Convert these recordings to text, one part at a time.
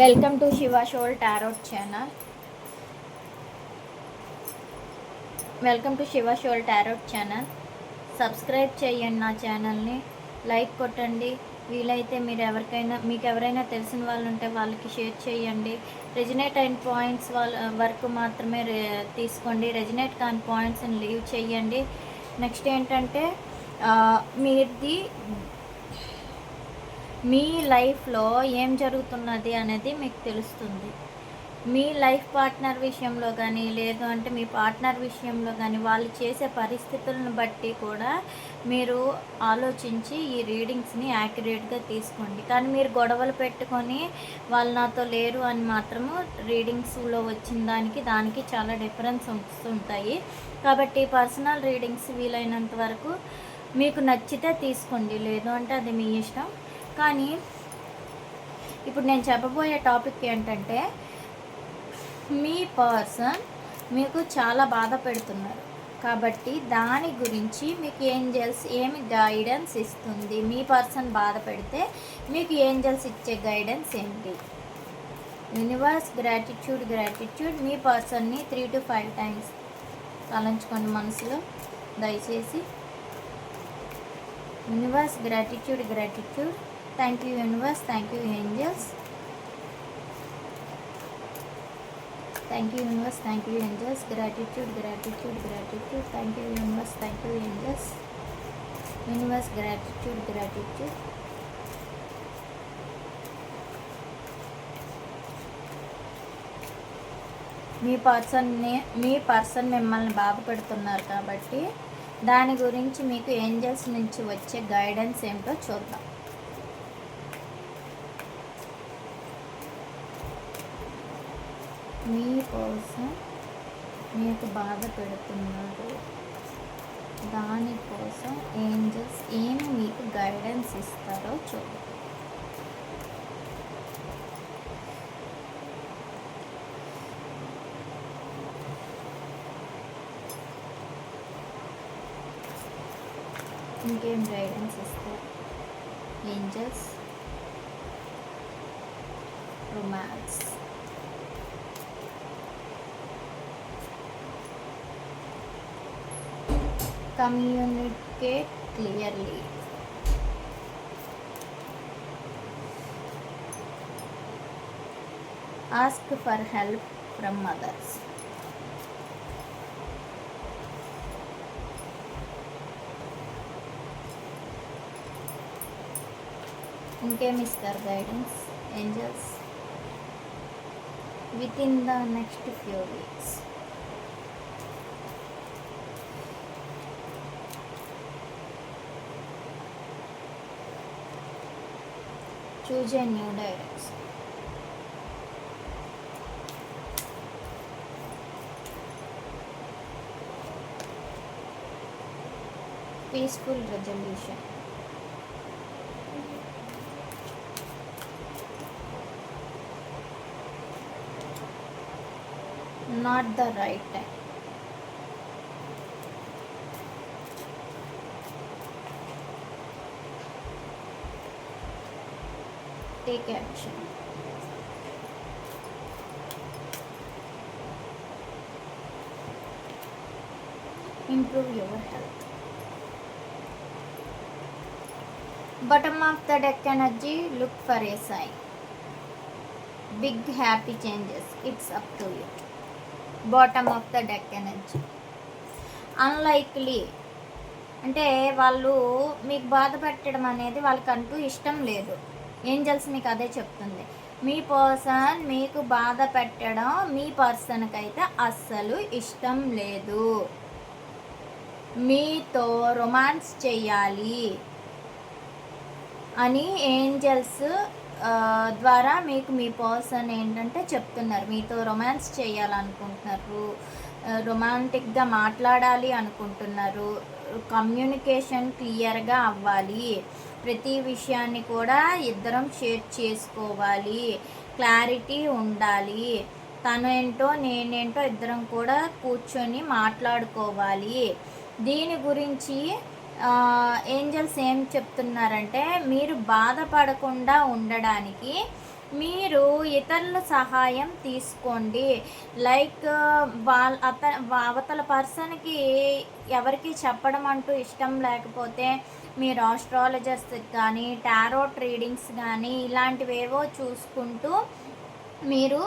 Welcome to Shiva soul tarot channel welcome to Shiva soul tarot channel subscribe చేయండి నా ఛానల్ని like కొట్టండి. వీలైతే మీరు ఎవరికైనా మీకు ఎవరైనా తెలిసిన వాళ్ళు ఉంటే వాళ్ళకి షేర్ చేయండి. రెజినేట్ అయిన పాయింట్స్ వాళ్ళ వరకు మాత్రమే తీసుకోండి. రెజినేట్ కాని పాయింట్స్ని లీవ్ చేయండి. నెక్స్ట్ ఏంటంటే మీది మీ లైఫ్లో ఏం జరుగుతున్నది అనేది మీకు తెలుస్తుంది. మీ లైఫ్ పార్ట్నర్ విషయంలో కానీ లేదు అంటే మీ పార్ట్నర్ విషయంలో కానీ వాళ్ళు చేసే పరిస్థితులను బట్టి కూడా మీరు ఆలోచించి ఈ రీడింగ్స్ని యాక్యురేట్గా తీసుకోండి. కానీ మీరు గొడవలు పెట్టుకొని వాళ్ళు నాతో లేరు అని మాత్రము రీడింగ్స్లో వచ్చిన దానికి దానికి చాలా డిఫరెన్స్ వస్తుంటాయి. కాబట్టి పర్సనల్ రీడింగ్స్ వీలైనంత వరకు మీకు నచ్చితే తీసుకోండి. లేదు అంటే అది మీ ఇష్టం. కానీ ఇప్పుడు నేను చెప్పబోయే టాపిక్ ఏంటంటే మీ పర్సన్ మీకు చాలా బాధ పెడుతున్నారు. కాబట్టి దాని గురించి మీకు ఏంజల్స్ ఏమి గైడెన్స్ ఇస్తుంది? మీ పర్సన్ బాధ పెడితే మీకు ఏంజల్స్ ఇచ్చే గైడెన్స్ ఏంటి? యూనివర్స్ గ్రాటిట్యూడ్ గ్రాటిట్యూడ్ మీ పర్సన్ని త్రీ టు ఫైవ్ టైమ్స్ తలంచుకోండి మనసులో దయచేసి universe gratitude gratitude thank you universe thank you angels thank you universe thank you angels gratitude gratitude gratitude thank you universe thank you angels universe gratitude gratitude మీ పర్సన్ని మీ person మిమ్మల్ని బాధపెడుతున్నారు కాబట్టి దాని గురించి మీకు ఏంజల్స్ నుంచి వచ్చే గైడెన్స్ ఏమిటో చూద్దాం. మీ కోసం మీకు బాధ పెడుతున్నారు దానికోసం ఏంజల్స్ ఏమి మీకు గైడెన్స్ ఇస్తారో చూద్దాం ఇంకేం గైడెన్స్ ఇస్తారు? Angels? Romance. communicate clearly ask for help from others ఇంకేమి ఇస్తారు guidance angels within the next few Choose a new direction peaceful resolution not the right time take action improve your health bottom of the deck energy look for a sign big happy changes it's up to you bottom of the deck energy unlikely అంటే వాళ్ళు మీకు బాధ పెట్టడం అనేది వాళ్ళకంటూ ఇష్టం లేదు angels మీకు అదే చెప్తుంది. మీ పర్సన్ మీకు బాధ పెట్టడం మీ పర్సన్కి అయితే అస్సలు ఇష్టం లేదు. మీతో రొమాన్స్ చేయాలి అని ఏంజల్స్ ద్వారా మీకు మీ పర్సన్ ఏంటంటే చెప్తున్నారు. మీతో రొమాన్స్ చేయాలనుకుంటున్నారు రొమాంటిక్గా మాట్లాడాలి అనుకుంటున్నారు. కమ్యూనికేషన్ క్లియర్గా అవ్వాలి. ప్రతి విషయాన్ని కూడా ఇద్దరం షేర్ చేసుకోవాలి. క్లారిటీ ఉండాలి. తను ఏంటో నేనేంటో ఇద్దరం కూడా కూర్చొని మాట్లాడుకోవాలి. దీని గురించి ఏంజల్స్ ఏం చెప్తున్నారంటే మీరు బాధపడకుండా ఉండడానికి మీరు ఇతరుల సహాయం తీసుకోండి. లైక్ వాళ్ళ అత అవతల పర్సన్కి ఎవరికి చెప్పడం అంటూ ఇష్టం లేకపోతే మీరు ఆస్ట్రాలజర్స్ కానీ టారోట్ రీడింగ్స్ కానీ ఇలాంటివేవో చూసుకుంటూ మీరు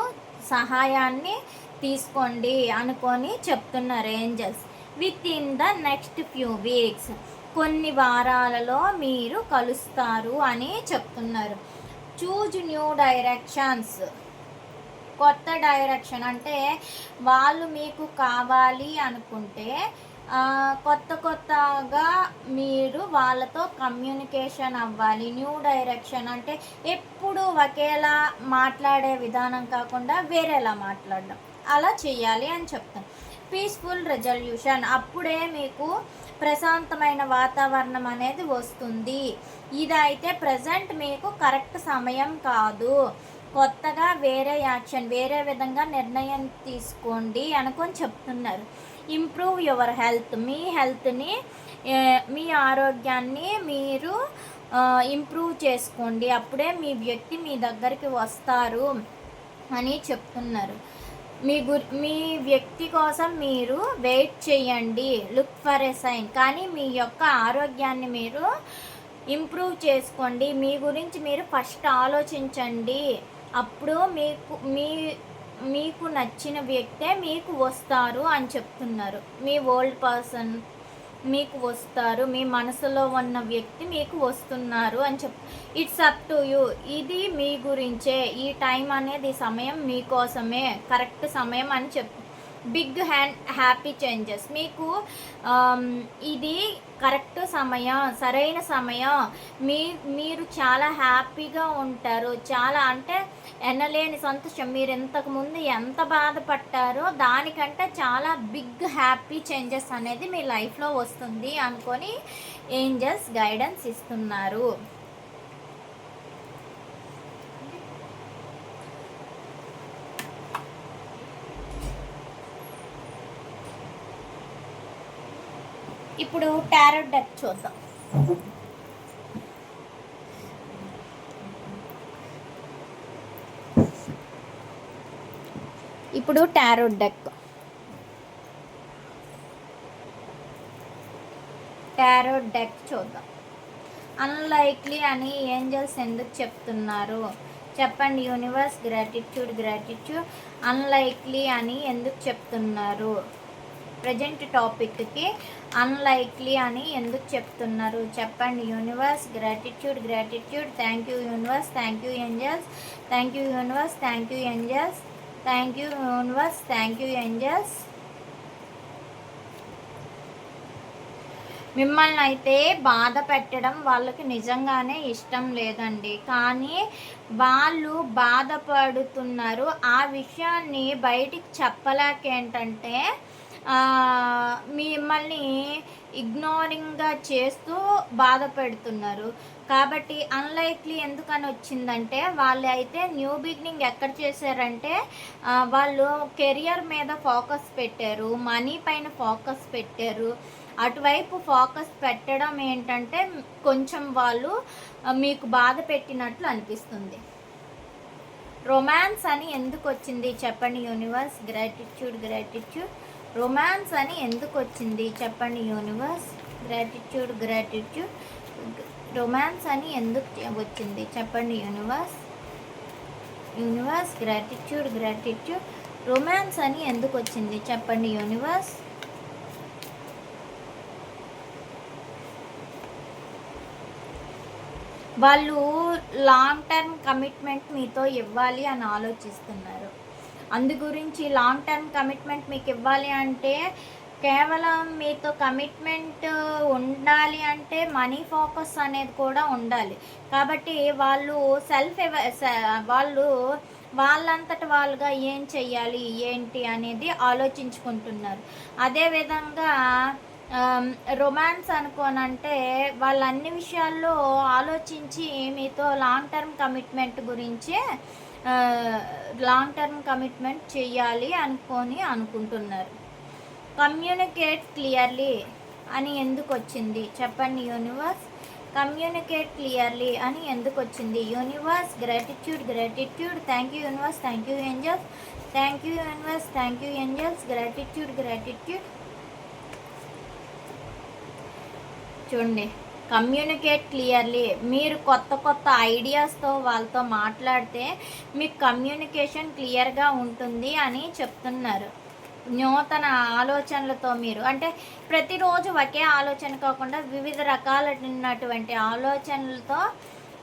సహాయాన్ని తీసుకోండి అనుకొని చెప్తున్నారు angels within the next few weeks కొన్ని వారాలలో మీరు కలుస్తారు అని చెప్తున్నారు. చూజ్ న్యూ డైరెక్షన్స్ కొత్త డైరెక్షన్ అంటే వాళ్ళు మీకు కావాలి అనుకుంటే కొత్త కొత్తగా మీరు వాళ్ళతో కమ్యూనికేషన్ అవ్వాలి న్యూ డైరెక్షన్ అంటే ఎప్పుడు ఒకేలా మాట్లాడే విధానం కాకుండా వేరేలా మాట్లాడడం. అలా చేయాలి అని చెప్తాను. Peaceful resolution. అప్పుడే మీకు ప్రశాంతమైన వాతావరణం అనేది వస్తుంది. ఇదైతే ప్రజెంట్ మీకు కరెక్ట్ సమయం కాదు. కొత్తగా వేరే యాక్షన్ వేరే విధంగా నిర్ణయం తీసుకోండి అనుకొని చెప్తున్నారు. ఇంప్రూవ్ యువర్ హెల్త్ మీ హెల్త్ని మీ ఆరోగ్యాన్ని మీరు ఇంప్రూవ్ చేసుకోండి. అప్పుడే మీ వ్యక్తి మీ దగ్గరికి వస్తారు అని చెప్తున్నారు. మీ గు మీ వ్యక్తి కోసం మీరు వెయిట్ చేయండి. లుక్ ఫర్ ఎ సైన్ కానీ మీ యొక్క ఆరోగ్యాన్ని మీరు ఇంప్రూవ్ చేసుకోండి. మీ గురించి మీరు ఫస్ట్ ఆలోచించండి. అప్పుడు మీకు మీ మీకు నచ్చిన వ్యక్తే మీకు వస్తారు అని చెప్తున్నారు. మీ ఓల్డ్ పర్సన్ మీకు వస్తారు. మీ మనసులో ఉన్న వ్యక్తి మీకు వస్తున్నారు అని చెప్ ఇట్స్ అప్ టు యూ. ఇది మీ గురించే. ఈ టైం అనేది సమయం మీకోసమే. కరెక్ట్ సమయం అని చెప్ బిగ్ హ్యాండ్ హ్యాపీ చేంజెస్. మీకు ఇది కరెక్ట్ సమయం సరైన సమయం. మీ మీరు చాలా హ్యాపీగా ఉంటారు. చాలా అంటే ఎనలేని సంతోషం. మీరు ఇంతకుముందు ఎంత బాధపడ్డారో దానికంటే చాలా బిగ్ హ్యాపీ చేంజెస్ అనేది మీ లైఫ్లో వస్తుంది అనుకొని ఏంజల్స్ గైడెన్స్ ఇస్తున్నారు. ఇప్పుడు టారో డెక్ చూద్దాం. ఇప్పుడు టారో డెక్ టారో డెక్ చూద్దాం. అన్లైక్లీ అని ఏంజల్స్ ఎందుకు చెప్తున్నారు? చెప్పండి యూనివర్స్ గ్రాటిట్యూడ్ గ్రాటిట్యూడ్ అన్లైక్లీ అని ఎందుకు చెప్తున్నారు? ప్రజెంట్ టాపిక్కి అన్లైక్లీ అని ఎందుకు చెప్తున్నారు? చెప్పండి. Universe gratitude gratitude thank you universe thank you angels thank you universe thank you angels thank you universe thank you angels మిమ్మల్ని అయితే బాధ పెట్టడం వాళ్ళకి నిజంగానే ఇష్టం లేదండి. కానీ వాళ్ళు బాధపడుతున్నారు. ఆ విషయాన్ని బయటికి చెప్పలేక ఏంటంటే మిమ్మల్ని ఇగ్నోరింగ్గా చేస్తూ బాధ పెడుతున్నారు కాబట్టి అన్లైక్లీ ఎందుకని వచ్చిందంటే వాళ్ళు అయితే న్యూ బిగినింగ్ ఎక్కడ చేశారంటే వాళ్ళు కెరియర్ మీద ఫోకస్ పెట్టారు మనీ పైన ఫోకస్ పెట్టారు. అటువైపు ఫోకస్ పెట్టడం ఏంటంటే కొంచెం వాళ్ళు మీకు బాధ పెట్టినట్లు అనిపిస్తుంది. రొమాన్స్ అని ఎందుకు వచ్చింది? చెప్పండి యూనివర్స్ గ్రాటిట్యూడ్ గ్రాటిట్యూడ్ రొమాన్స్ అని ఎందుకు వచ్చింది? చెప్పండి యూనివర్స్ గ్రాటిట్యూడ్ గ్రాటిట్యూడ్ రొమాన్స్ అని ఎందుకు వచ్చింది? చెప్పండి universe universe gratitude gratitude romance అని ఎందుకు వచ్చింది? చెప్పండి యూనివర్స్ వాళ్ళు లాంగ్ టర్మ్ కమిట్మెంట్ మీతో ఇవ్వాలి అని ఆలోచిస్తున్నారు. అందు గురించి లాంగ్ టర్మ్ కమిట్మెంట్ మీకు ఇవ్వాలి అంటే కేవలం మీతో కమిట్మెంట్ ఉండాలి అంటే మనీ ఫోకస్ అనేది కూడా ఉండాలి. కాబట్టి వాళ్ళు సెల్ఫ్ వాళ్ళు వాళ్ళంతట వాళ్ళుగా ఏం చెయ్యాలి ఏంటి అనేది ఆలోచించుకుంటున్నారు. అదేవిధంగా రొమాన్స్ అనుకోనంటే వాళ్ళు అన్ని విషయాల్లో ఆలోచించి మీతో లాంగ్ టర్మ్ కమిట్మెంట్ గురించే లాంగ్ టర్మ్ కమిట్మెంట్ చేయాలి అనుకొని అనుకుంటున్నారు. కమ్యూనికేట్ క్లియర్లీ అని ఎందుకు వచ్చింది చెప్పండి యూనివర్స్ కమ్యూనికేట్ క్లియర్లీ అని ఎందుకు వచ్చింది universe gratitude gratitude thank you universe thank you angels thank you universe thank you angels gratitude gratitude చూడండి. కమ్యూనికేట్ క్లియర్లీ మీరు కొత్త కొత్త ఐడియాస్తో వాళ్ళతో మాట్లాడితే మీకు కమ్యూనికేషన్ క్లియర్గా ఉంటుంది అని చెప్తున్నారు. నూతన ఆలోచనలతో మీరు. అంటే ప్రతిరోజు ఒకే ఆలోచన కాకుండా వివిధ రకాలైనటువంటి ఆలోచనలతో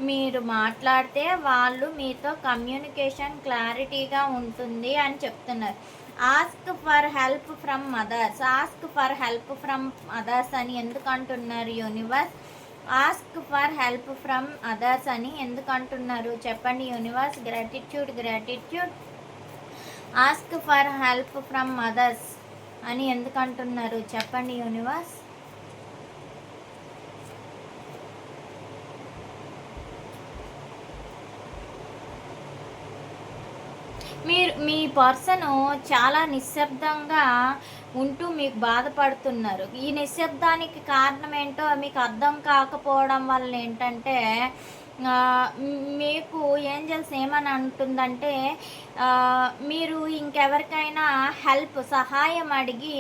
మీరు మాట్లాడితే వాళ్ళు మీతో కమ్యూనికేషన్ క్లారిటీగా ఉంటుంది అని చెప్తున్నారు. Ask for help from mothers ask for help from mothers అని ఎందుకు అంటున్నారు universe? Ask for help from others అని ఎందుకు అంటున్నారు చెప్పండి. Universe gratitude gratitude ask for help from others అని ఎందుకు అంటున్నారు చెప్పండి. యూనివర్స్ మీరు మీ పర్సన్ చాలా నిశ్శబ్దంగా ఉంటూ మీకు బాధపడుతున్నారు. ఈ నిశ్శబ్దానికి కారణం ఏంటో మీకు అర్థం కాకపోవడం వల్ల ఏంటంటే మీకు ఏంజల్స్ ఏమని అంటుందంటే మీరు ఇంకెవరికైనా హెల్ప్ సహాయం అడిగి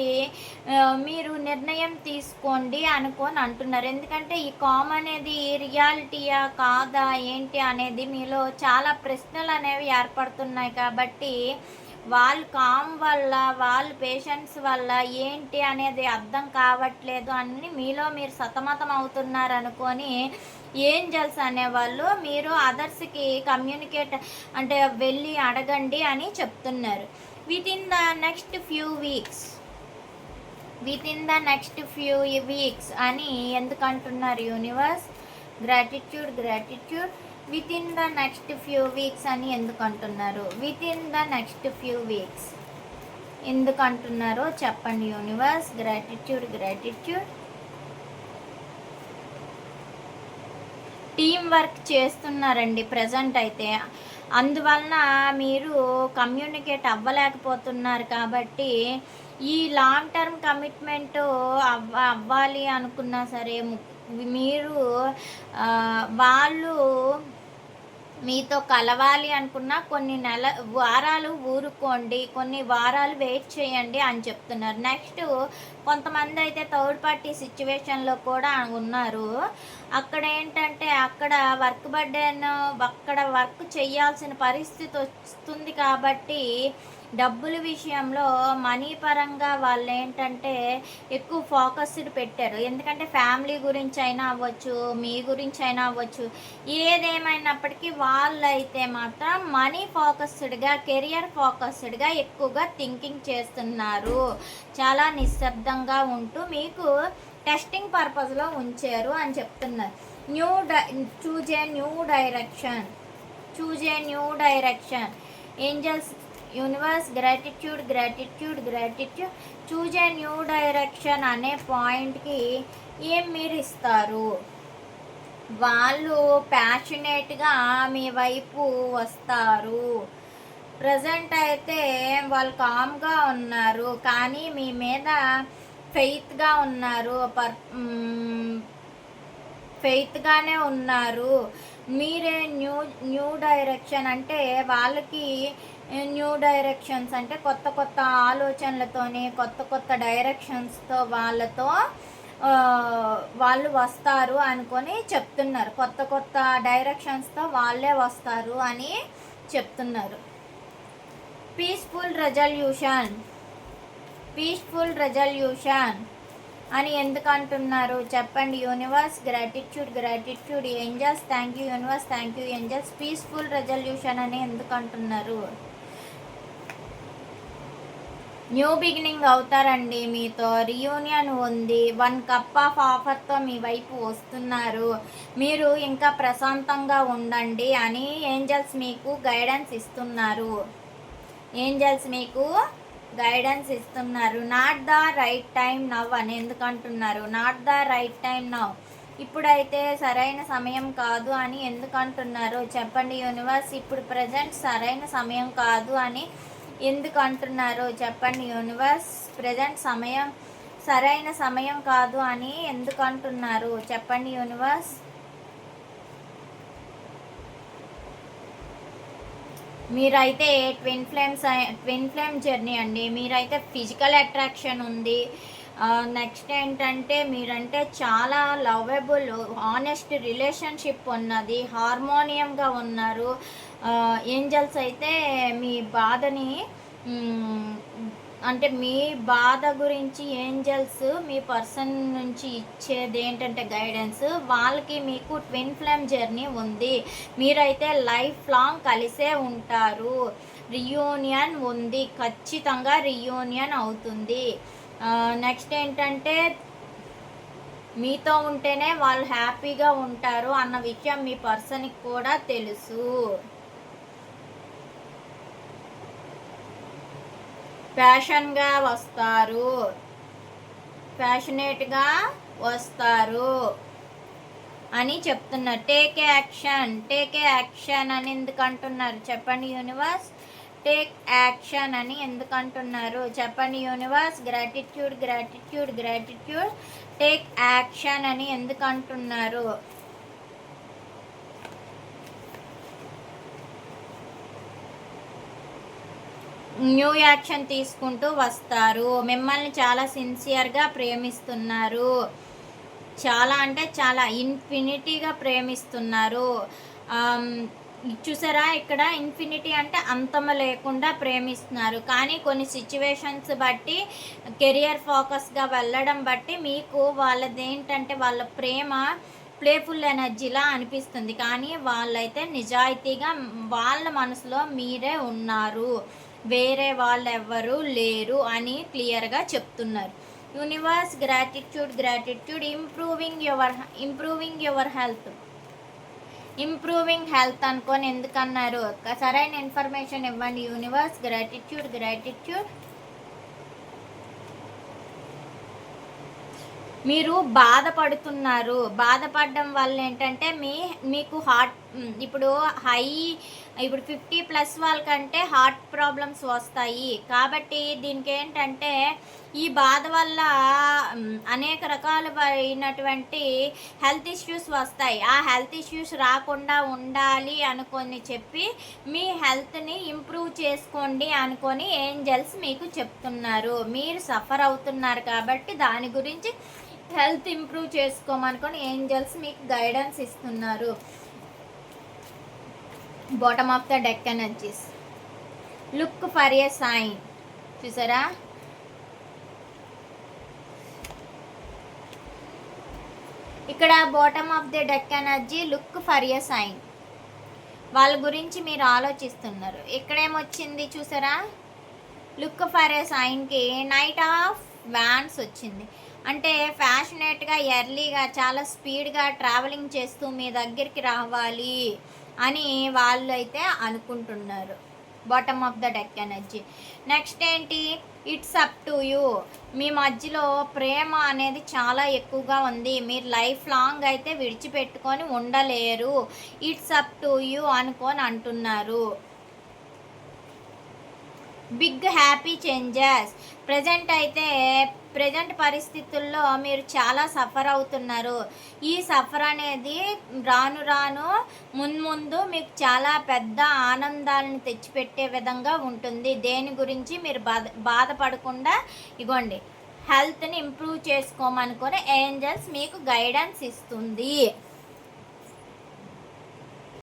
మీరు నిర్ణయం తీసుకోండి అనుకొని అంటున్నారు. ఎందుకంటే ఈ కామ్ అనేది రియాలిటీయా కాదా ఏంటి అనేది మీలో చాలా ప్రశ్నలు అనేవి ఏర్పడుతున్నాయి కాబట్టి వాళ్ళు కామ్ వల్ల వాళ్ళ పేషెంట్స్ వల్ల ఏంటి అనేది అర్థం కావట్లేదు. అని మీలో మీరు సతమతం అవుతున్నారు అనుకొని ఏంజల్స్ అనేవాళ్ళు మీరు అదర్స్కి కమ్యూనికేట్ అంటే వెళ్ళి అడగండి అని చెప్తున్నారు. Within the next few weeks within the next few weeks అని ఎందుకంటున్నారు universe gratitude gratitude within the next few weeks అని ఎందుకు అంటున్నారు? Within the next few weeks ఎందుకు అంటున్నారో చెప్పండి universe gratitude gratitude team work చేస్తున్నారండి ప్రజెంట్ అయితే. అందువలన మీరు కమ్యూనికేట్ అవ్వలేకపోతున్నారు కాబట్టి ఈ లాంగ్ టర్మ్ కమిట్మెంట్ అవ్వ అవ్వాలి అనుకున్నా సరే మీరు వాళ్ళు మీతో కలవాలి అనుకున్న కొన్ని నెల వారాలు ఊరుకోండి కొన్ని వారాలు వెయిట్ చేయండి అని చెప్తున్నారు. నెక్స్ట్ కొంతమంది అయితే థర్డ్ పార్టీ సిచ్యువేషన్లో కూడా ఉన్నారు. అక్కడ ఏంటంటే అక్కడ వర్క్ బర్డెన్ అక్కడ వర్క్ చేయాల్సిన పరిస్థితి వస్తుంది కాబట్టి డబ్బుల విషయంలో మనీ పరంగా వాళ్ళు ఏంటంటే ఎక్కువ ఫోకస్డ్ పెట్టారు. ఎందుకంటే ఫ్యామిలీ గురించి అయినా అవ్వచ్చు మీ గురించి అయినా అవ్వచ్చు ఏదేమైనప్పటికీ వాళ్ళైతే మాత్రం మనీ ఫోకస్డ్గా కెరియర్ ఫోకస్డ్గా ఎక్కువగా థింకింగ్ చేస్తున్నారు. చాలా నిశ్శబ్దంగా ఉంటూ మీకు టెస్టింగ్ పర్పస్లో ఉంచారు అని చెప్తున్నారు. New die choose a new direction choose a new direction. Angels universe gratitude gratitude gratitude choose a new direction అనే పాయింట్కి ఏం మీరు ఇస్తారు వాళ్ళు ప్యాషనేట్గా మీ వైపు వస్తారు. ప్రజెంట్ అయితే వాళ్ళు కామ్గా ఉన్నారు. కానీ మీ మీద ఫెయిత్గా ఉన్నారు. పర్ ఫెయిత్గానే ఉన్నారు. మీరే న్యూ న్యూ డైరెక్షన్ అంటే వాళ్ళకి న్యూ డైరెక్షన్స్ అంటే కొత్త కొత్త ఆలోచనలతోని కొత్త కొత్త డైరెక్షన్స్తో వాళ్ళతో వాళ్ళు వస్తారు అనుకొని చెప్తున్నారు. కొత్త కొత్త డైరెక్షన్స్తో వాళ్ళే వస్తారు అని చెప్తున్నారు. Peaceful resolution. పీస్ఫుల్ రెజల్యూషన్ అని ఎందుకు అంటున్నారు? చెప్పండి. Universe gratitude gratitude angels. Thank you universe thank you angels. Peaceful resolution అని ఎందుకు అంటున్నారు? న్యూ బిగినింగ్ అవుతారండి. మీతో రియూనియన్ ఉంది. వన్ కప్ ఆఫ్ ఆఫర్తో మీ వైపు వస్తున్నారు. మీరు ఇంకా ప్రశాంతంగా ఉండండి అని ఏంజల్స్ మీకు గైడెన్స్ ఇస్తున్నారు. ఏంజల్స్ మీకు గైడెన్స్ ఇస్తున్నారు. Not the right time now అని ఎందుకంటున్నారు? Not the right time now. ఇప్పుడైతే సరైన సమయం కాదు అని ఎందుకంటున్నారు? చెప్పండి యూనివర్స్. ఇప్పుడు ప్రజెంట్ సరైన సమయం కాదు అని ఎందుకు అంటున్నారో చెప్పండి యూనివర్స్. ప్రజెంట్ సమయం సరైన సమయం కాదు అని ఎందుకు అంటున్నారు చెప్పండి యూనివర్స్. మీరైతే twin flames twin flame journey అండి. మీరైతే ఫిజికల్ అట్రాక్షన్ ఉంది. నెక్స్ట్ ఏంటంటే మీరంటే చాలా లవ్వబుల్ ఆనెస్ట్ రిలేషన్షిప్ ఉన్నది. హార్మోనియంగా ఉన్నారు. ఏంజల్స్ అయితే మీ బాధని అంటే మీ బాధ గురించి ఏంజల్స్ మీ పర్సన్ నుంచి ఇచ్చేది ఏంటంటే గైడెన్స్ వాళ్ళకి మీకు ట్విన్ ఫ్లేమ్ జర్నీ ఉంది. మీరైతే లైఫ్ లాంగ్ కలిసే ఉంటారు. రియూనియన్ ఉంది. ఖచ్చితంగా రియూనియన్ అవుతుంది. నెక్స్ట్ ఏంటంటే మీతో ఉంటేనే వాళ్ళు హ్యాపీగా ఉంటారు అన్న విషయం మీ పర్సన్కి కూడా తెలుసు. ఫ్యాషన్గా వస్తారు. ఫ్యాషనేట్గా వస్తారు. అని చెప్తున్నారు. టేక్ యాక్షన్ టేక్ యాక్షన్ అని ఎందుకు అంటున్నారు చెప్పండి యూనివర్స్. టేక్ యాక్షన్ అని ఎందుకు అంటున్నారు చెప్పండి universe. Gratitude gratitude gratitude. Take action అని ఎందుకు అంటున్నారు న్యూ యాక్షన్ తీసుకుంటూ వస్తారు. మిమ్మల్ని చాలా సిన్సియర్గా ప్రేమిస్తున్నారు. చాలా అంటే చాలా ఇన్ఫినిటీగా ప్రేమిస్తున్నారు. చూసారా? ఇక్కడ ఇన్ఫినిటీ అంటే అంతము లేకుండా ప్రేమిస్తున్నారు. కానీ కొన్ని సిచ్యువేషన్స్ బట్టి కెరియర్ ఫోకస్గా వెళ్ళడం బట్టి మీకు వాళ్ళది ఏంటంటే వాళ్ళ ప్రేమ ప్లేఫుల్ ఎనర్జీలా అనిపిస్తుంది. కానీ వాళ్ళైతే నిజాయితీగా వాళ్ళ మనసులో మీరే ఉన్నారు. వేరే వాళ్ళు ఎవ్వరూ లేరు అని క్లియర్గా చెప్తున్నారు. Universe gratitude gratitude improving your improving your health. Improving health అనుకొని ఎందుకన్నారు? ఒక సరైన ఇన్ఫర్మేషన్ ఇవ్వండి. Universe gratitude gratitude. మీరు బాధపడుతున్నారు. బాధపడడం వల్ల ఏంటంటే మీ మీకు హార్ట్ ఇప్పుడు హై ఇప్పుడు ఫిఫ్టీ ప్లస్ వాళ్ళకంటే హార్ట్ ప్రాబ్లమ్స్ వస్తాయి. కాబట్టి దీనికి ఏంటంటే ఈ బాధ వల్ల అనేక రకాలైనటువంటి హెల్త్ ఇష్యూస్ వస్తాయి. ఆ హెల్త్ ఇష్యూస్ రాకుండా ఉండాలి అనుకొని చెప్పి మీ హెల్త్ని ఇంప్రూవ్ చేసుకోండి అనుకొని ఏంజల్స్ మీకు చెప్తున్నారు. మీరు సఫర్ అవుతున్నారు కాబట్టి దాని గురించి హెల్త్ ఇంప్రూవ్ చేసుకోమనుకొని ఏంజల్స్ మీకు గైడెన్స్ ఇస్తున్నారు. బాటమ్ ఆఫ్ ద డెక్ వచ్చేసి లుక్ ఫర్ ఏ సైన్ చూసారా? ఇక్కడ bottom of the deck energy look for a sign వాళ్ళ గురించి మీరు ఆలోచిస్తున్నారు. ఇక్కడేమొచ్చింది చూసారా? లుక్ ఫర్ ఎ సైన్కి నైట్ ఆఫ్ వ్యాన్స్ వచ్చింది. అంటే ఫ్యాషనేట్గా ఎర్లీగా చాలా స్పీడ్గా ట్రావెలింగ్ చేస్తూ మీ దగ్గరికి రావాలి. అని వాళ్ళు అయితే అనుకుంటున్నారు. Bottom of the deck energy next ఏంటి? ఇట్స్ అప్ టు యూ మీ మధ్యలో ప్రేమ అనేది చాలా ఎక్కువగా ఉంది. మీరు లైఫ్ లాంగ్ అయితే విడిచిపెట్టుకొని ఉండలేరు. ఇట్స్ అప్ టు యూ అనుకొని అంటున్నారు. బిగ్ హ్యాపీ చేంజెస్ ప్రజెంట్ అయితే ప్రజెంట్ పరిస్థితుల్లో మీరు చాలా సఫర్ అవుతున్నారు. ఈ సఫర్ అనేది రాను రాను మున్ముందు మీకు చాలా పెద్ద ఆనందాలను తెచ్చిపెట్టే విధంగా ఉంటుంది. దేని గురించి మీరు బాధ బాధపడకుండా ఇగోండి. హెల్త్ని ఇంప్రూవ్ చేసుకోమనుకొని ఏంజల్స్ మీకు గైడెన్స్ ఇస్తుంది.